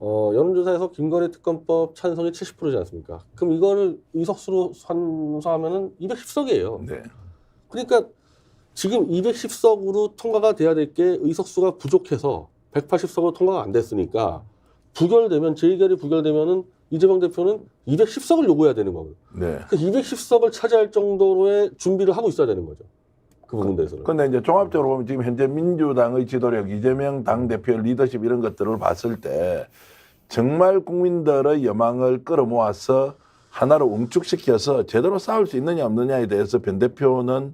어, 여론조사에서 김건희 특검법 찬성이 70%지 않습니까? 그럼 이거를 의석수로 환수하면은 210석이에요. 네. 그러니까 지금 210석으로 통과가 돼야 될 게 의석수가 부족해서 180석으로 통과가 안 됐으니까 부결되면 재의결이 부결되면은 이재명 대표는 210석을 요구해야 되는 거고요. 네. 그 210석을 차지할 정도로의 준비를 하고 있어야 되는 거죠. 그 부분에 대해서는. 근데 이제 종합적으로 보면 지금 현재 민주당의 지도력, 이재명 당 대표의 리더십 이런 것들을 봤을 때 정말 국민들의 여망을 끌어모아서 하나로 응축시켜서 제대로 싸울 수 있느냐 없느냐에 대해서 변 대표는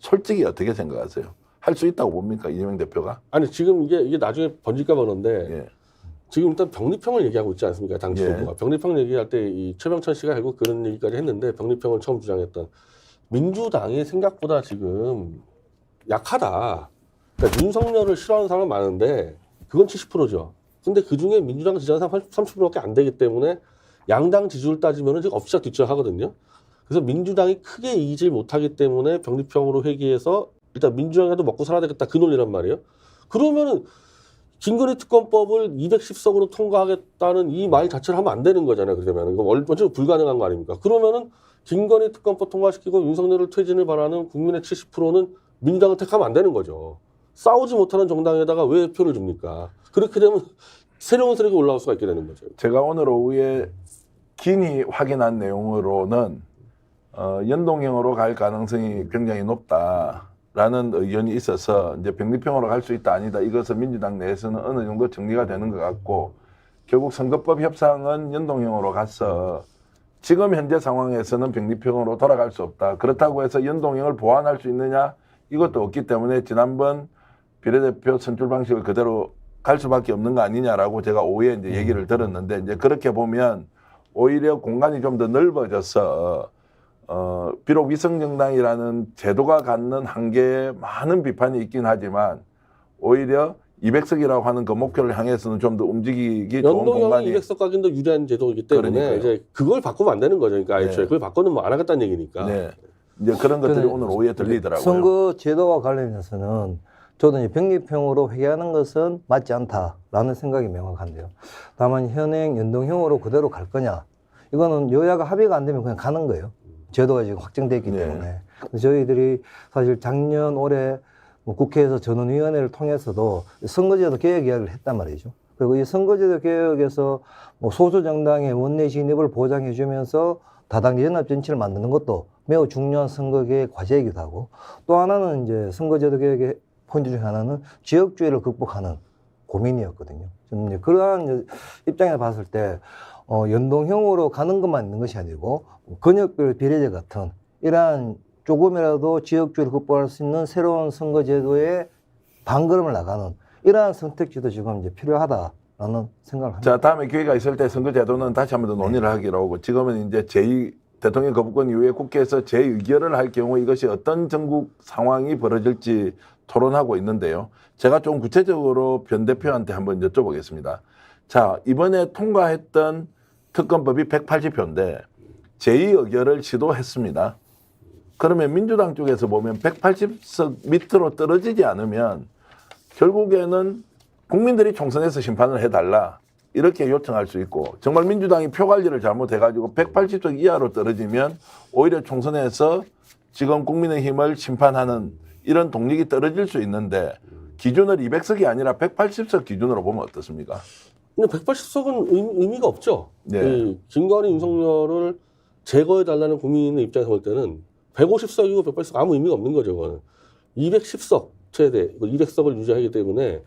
솔직히 어떻게 생각하세요? 할 수 있다고 봅니까 이재명 대표가? 아니 지금 이게 이게 나중에 번질까 봐 그런데 예. 지금 일단 병리평을 얘기하고 있지 않습니까? 당 지도부가 병리평 얘기할 때 이 최병천 씨가 결국 그런 얘기까지 했는데 병리평을 처음 주장했던 민주당이 생각보다 지금 약하다. 그러니까 윤석열을 싫어하는 사람은 많은데 그건 70%죠. 근데 그 중에 민주당 지지하는 사람 30%밖에 안 되기 때문에 양당 지지율 따지면은 지금 엎치락 뒤치락 하거든요. 그래서 민주당이 크게 이기지 못하기 때문에 병리평으로 회귀해서 일단 민주당이라도 먹고 살아야 되겠다 그 논리란 말이에요. 그러면은 김건희 특검법을 210석으로 통과하겠다는 이 말 자체를 하면 안 되는 거잖아요. 그러면 이거 원칙 불가능한 거 아닙니까? 그러면은 김건희 특검법 통과시키고 윤석열을 퇴진을 바라는 국민의 70%는 민주당을 택하면 안 되는 거죠. 싸우지 못하는 정당에다가 왜 표를 줍니까? 그렇게 되면 새로운 세력이 올라올 수가 있게 되는 거죠. 제가 오늘 오후에 긴히 확인한 내용으로는 어, 연동형으로 갈 가능성이 굉장히 높다 라는 의견이 있어서 이제 병리평으로 갈 수 있다 아니다 이것은 민주당 내에서는 어느 정도 정리가 되는 것 같고 결국 선거법 협상은 연동형으로 가서 지금 현재 상황에서는 병리평으로 돌아갈 수 없다. 그렇다고 해서 연동형을 보완할 수 있느냐 이것도 없기 때문에 지난번 비례대표 선출 방식을 그대로 갈 수밖에 없는 거 아니냐라고 제가 오후에 이제 얘기를 들었는데 이제 그렇게 보면 오히려 공간이 좀 더 넓어져서 어 비록 위성정당이라는 제도가 갖는 한계에 많은 비판이 있긴 하지만 오히려 200석이라고 하는 그 목표를 향해서는 좀 더 움직이기 좋은 연동형이 공간이 200석 가긴 더 유리한 제도이기 때문에 그러니까요. 이제 그걸 바꾸면 안 되는 거죠. 그러니까 애초에 네. 그걸 바꾸는 뭐 안 하겠다는 얘기니까. 네. 이제 그런 것들이. 오늘 오후에 들리더라고요. 선거 제도와 관련해서는 저도 이제 병리평으로 회귀하는 것은 맞지 않다라는 생각이 명확한데요. 다만 현행 연동형으로 그대로 갈 거냐? 이거는 여야가 합의가 안 되면 그냥 가는 거예요. 제도가 지금 확정돼 있기 네. 때문에. 저희들이 사실 작년 올해 뭐 국회에서 전원위원회를 통해서도 선거제도 개혁 이야기를 했단 말이죠. 그리고 이 선거제도 개혁에서 뭐 소수 정당의 원내 진입을 보장해 주면서 다당 연합 정치를 만드는 것도 매우 중요한 선거개혁 과제이기도 하고 또 하나는 이제 선거제도 개혁의 포인트 중에 하나는 지역주의를 극복하는 고민이었거든요. 저는 이제 그러한 입장에서 봤을 때 어, 연동형으로 가는 것만 있는 것이 아니고 권역별 비례제 같은 이러한 조금이라도 지역주의를 극복할 수 있는 새로운 선거제도에 반걸음을 나가는 이러한 선택지도 지금 이제 필요하다라는 생각을 합니다. 자, 다음에 기회가 있을 때 선거제도는 다시 한번 더 논의를 하기로 하고 지금은 이제 제2 대통령 거부권 이후에 국회에서 재의결을 할 경우 이것이 어떤 전국 상황이 벌어질지 토론하고 있는데요. 제가 좀 구체적으로 변 대표한테 한번 여쭤보겠습니다. 자, 이번에 통과했던 특검법이 180표인데 제2 의결을 시도했습니다. 그러면 민주당 쪽에서 보면 180석 밑으로 떨어지지 않으면 결국에는 국민들이 총선에서 심판을 해달라 이렇게 요청할 수 있고 정말 민주당이 표 관리를 잘못해가지고 180석 이하로 떨어지면 오히려 총선에서 지금 국민의힘을 심판하는 이런 동력이 떨어질 수 있는데 기준을 200석이 아니라 180석 기준으로 보면 어떻습니까? 근데 180석은 의미, 가 없죠. 네. 이 김건희 윤석열을 제거해 달라는 국민의 입장에서 볼 때는 150석이고 180석 아무 의미가 없는 거죠. 그거는 210석 최대 200석을 유지하기 때문에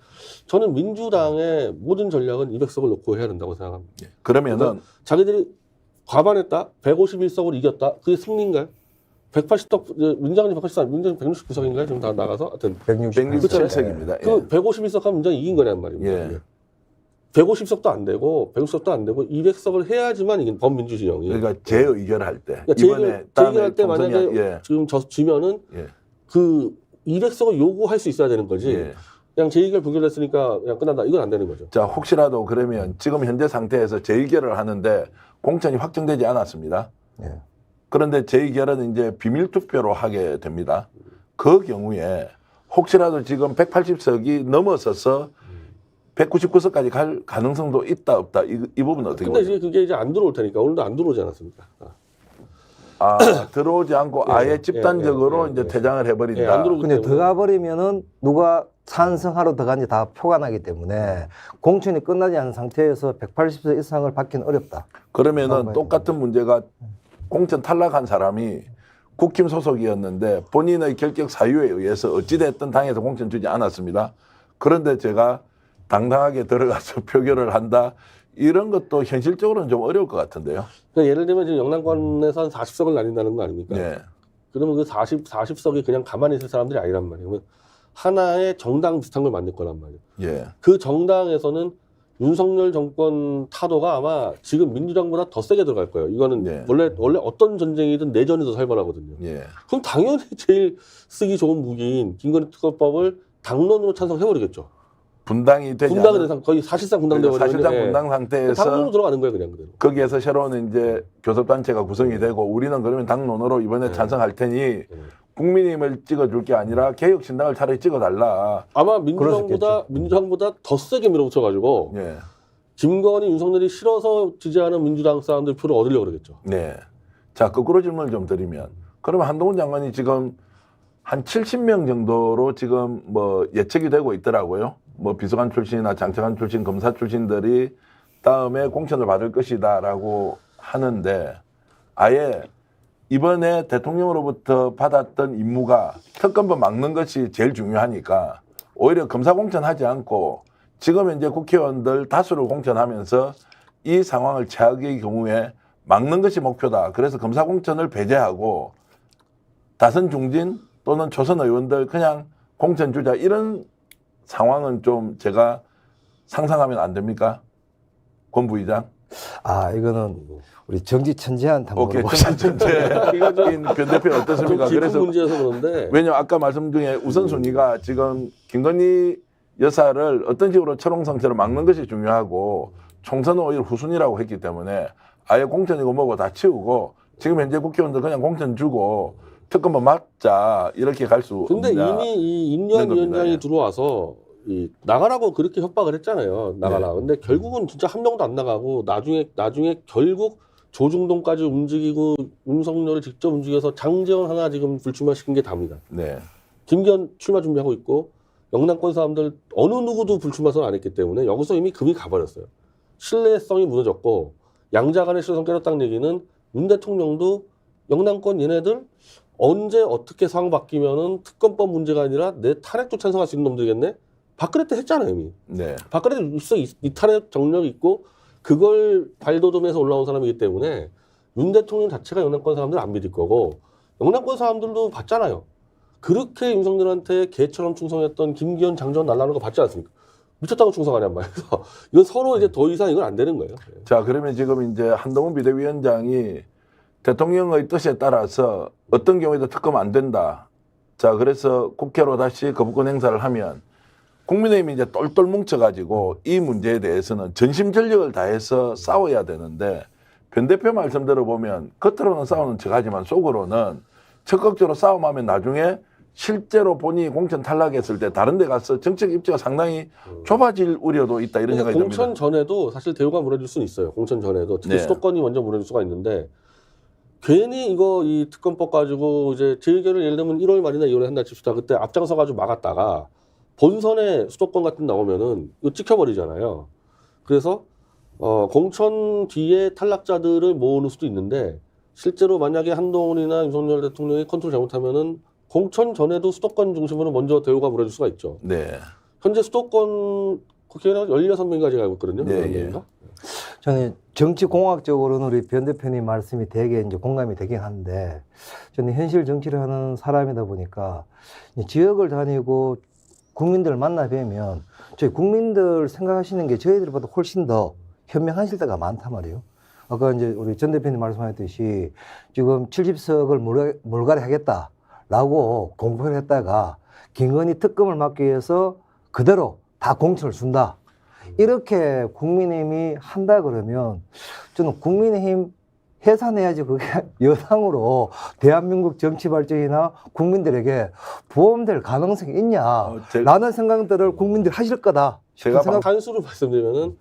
저는 민주당의 모든 전략은 200석을 놓고 해야 된다고 생각합니다. 그러면은 자기들이 과반했다, 151석으로 이겼다, 그게 승리인가요? 180석 민주당이 180석, 민주당 169석인가요? 지금 다 나가서 하여튼 167석입니다. 그 151석 하면 민주당이 이긴 거란 말입니다. 예. 150석도 안 되고 160석도 안 되고 200석을 해야지만 이긴 범민주 진영이. 그러니까 재의결할 때 그러니까 이번에 재의결 때 만약에 예. 지금 저 지면은 예. 그 200석을 요구할 수 있어야 되는 거지. 예. 그냥 재의결 부결됐으니까 그냥 끝난다. 이건 안 되는 거죠. 자, 혹시라도 그러면 지금 현재 상태에서 재의결을 하는데 공천이 확정되지 않았습니다. 예. 그런데 재의결은 이제 비밀 투표로 하게 됩니다. 그 경우에 혹시라도 지금 180석이 넘어서서 199석까지 갈 가능성도 있다 없다 이, 이 부분은 어떻게 근데 보세요? 이제 그게 이제 안 들어올 테니까 오늘도 안 들어오지 않았습니까? 아. 아 들어오지 않고 예, 아예 예, 집단적으로 예, 예, 이제 예. 퇴장을 해버린다. 예, 안 들어오기 근데 때문에. 들어가 버리면은 누가 찬성하러 들어간지 다 표가 나기 때문에 공천이 끝나지 않은 상태에서 180석 이상을 받기는 어렵다. 그러면은. 똑같은 문제가 공천 탈락한 사람이 국힘 소속이었는데 본인의 결격 사유에 의해서 어찌됐든 당에서 공천 주지 않았습니다. 그런데 제가 당당하게 들어가서 표결을 한다. 이런 것도 현실적으로는 좀 어려울 것 같은데요. 그러니까 예를 들면 지금 영남권에서 한 40석을 날린다는 거 아닙니까? 네. 그러면 그 40, 40석이 그냥 가만히 있을 사람들이 아니란 말이에요. 하나의 정당 비슷한 걸 만들 거란 말이에요. 예. 그 정당에서는 윤석열 정권 타도가 아마 지금 민주당보다 더 세게 들어갈 거예요. 이거는 네. 원래 원래 어떤 전쟁이든 내전이 더 살벌하거든요. 예. 그럼 당연히 제일 쓰기 좋은 무기인 김건희 특검법을 당론으로 찬성해버리겠죠. 분당이 되지 분당은 않은- 거의 사실상 버리면 사실상 분당 상태에서 당론으로 들어가는 거예요, 그냥 그대로. 거기에서 새로운 이제 교섭단체가 구성이 되고 우리는 그러면 당론으로 이번에 네. 찬성할 테니 국민의힘을 찍어줄 게 아니라 개혁신당을 차라리 찍어달라. 아마 민주당보다 민주당보다 더 세게 밀어붙여가지고 예. 김건희, 윤석열이 싫어서 지지하는 민주당 사람들 표를 얻으려고 그러겠죠. 네. 자, 거꾸로 질문을 좀 드리면 그러면 한동훈 장관이 지금 한 70명 정도로 지금 뭐 예측이 되고 있더라고요. 뭐 비서관 출신이나 장차관 출신, 검사 출신들이 다음에 공천을 받을 것이다라고 하는데 아예 이번에 대통령으로부터 받았던 임무가 특검법 막는 것이 제일 중요하니까 오히려 검사 공천하지 않고 지금 현재 국회의원들 다수를 공천하면서 이 상황을 최악의 경우에 막는 것이 목표다. 그래서 검사 공천을 배제하고 다선 중진 또는 초선 의원들 그냥 공천 주자 이런 상황은 좀 제가 상상하면 안 됩니까? 권 부의장. 아 이거는 우리 정치 천재한테 오케이. 물어보자. 전체 변 대표 좀 어떻습니까? 깊은 그래서 문제여서 그런데 왜냐면 아까 말씀 중에 우선순위가 지금 김건희 여사를 어떤 식으로 철옹성처럼 막는 것이 중요하고 총선은 오히려 후순위라고 했기 때문에 아예 공천이고 뭐고 다 치우고 지금 현재 국회의원들 그냥 공천 주고 특검만 맞자 이렇게 갈 수 근데 없냐. 이미 이 겁니다. 위원장이 예. 들어와서 이 나가라고 그렇게 협박을 했잖아요. 나가라. 네. 근데 결국은 진짜 한 명도 안 나가고 나중에 나중에 결국 조중동까지 움직이고 윤석열을 직접 움직여서 장재원 하나 지금 불출마시킨 게 답니다. 네. 김기현 출마 준비하고 있고 영남권 사람들 어느 누구도 불출마 선언 안 했기 때문에 여기서 이미 금이 가버렸어요. 신뢰성이 무너졌고 양자 간의 신뢰성 깨졌다는 얘기는 윤 대통령도 영남권 얘네들 언제 어떻게 상황 바뀌면은 특검법 문제가 아니라 내 탄핵도 찬성할 수 있는 놈들이겠네? 박근혜 때 했잖아요 이미. 네. 박근혜 있어 이, 이 탄핵 정력이 있고 그걸 발돋움해서 올라온 사람이기 때문에 윤 대통령 자체가 영남권 사람들 안 믿을 거고 영남권 사람들도 봤잖아요. 그렇게 윤석열한테 개처럼 충성했던 김기현, 장전 날라는 거 봤지 않습니까? 미쳤다고 충성하냔 말이에요. 이건 서로 이제 더 이상 이건 안 되는 거예요. 자, 그러면 지금 이제 한동훈 비대위원장이 대통령의 뜻에 따라서 어떤 경우에도 특검 안 된다. 자, 그래서 국회로 다시 거부권 행사를 하면 국민의힘이 이제 똘똘 뭉쳐가지고 이 문제에 대해서는 전심 전력을 다해서 싸워야 되는데 변 대표 말씀 들어보면 겉으로는 싸우는 척 하지만 속으로는 적극적으로 싸움하면 나중에 실제로 본인이 공천 탈락했을 때 다른 데 가서 정책 입지가 상당히 좁아질 우려도 있다 이런 생각이 듭니다. 공천 전에도 사실 대우가 물어줄 수는 있어요. 공천 전에도 특히 네. 수도권이 먼저 물어줄 수가 있는데 괜히 이거 이 특검법 가지고 이제 재의결을 예를 들면 1월 말이나 2월에 한다 칩시다. 그때 앞장서 가지고 막았다가 본선에 수도권 같은 데 나오면은 이거 찍혀버리잖아요. 그래서 어 공천 뒤에 탈락자들을 모으는 수도 있는데 실제로 만약에 한동훈이나 윤석열 대통령이 컨트롤 잘못하면은 공천 전에도 수도권 중심으로 먼저 대우가 물어줄 수가 있죠. 네. 현재 수도권 국회의원 16명인가 제가 알고 있거든요. 네, 16명인가? 저는 정치 공학적으로는 우리 변 대표님 말씀이 되게 이제 공감이 되긴 한데 저는 현실 정치를 하는 사람이다 보니까 이 지역을 다니고 국민들을 만나 뵈면 저희 국민들 생각하시는 게 저희들보다 훨씬 더 현명하실 때가 많단 말이에요. 아까 이제 우리 전 대표님 말씀하셨듯이 지금 70석을 몰가, 몰가리 하겠다라고 공표를 했다가 김건희 특검을 막기 위해서 그대로 다 공천을 준다. 이렇게 국민의힘이 한다 그러면 저는 국민의힘 해산해야지 그게 여당으로 대한민국 정치 발전이나 국민들에게 보험될 가능성이 있냐 어, 라는 생각들을 국민들이 하실 거다. 제가 그 생각- 한수로 말씀드리면은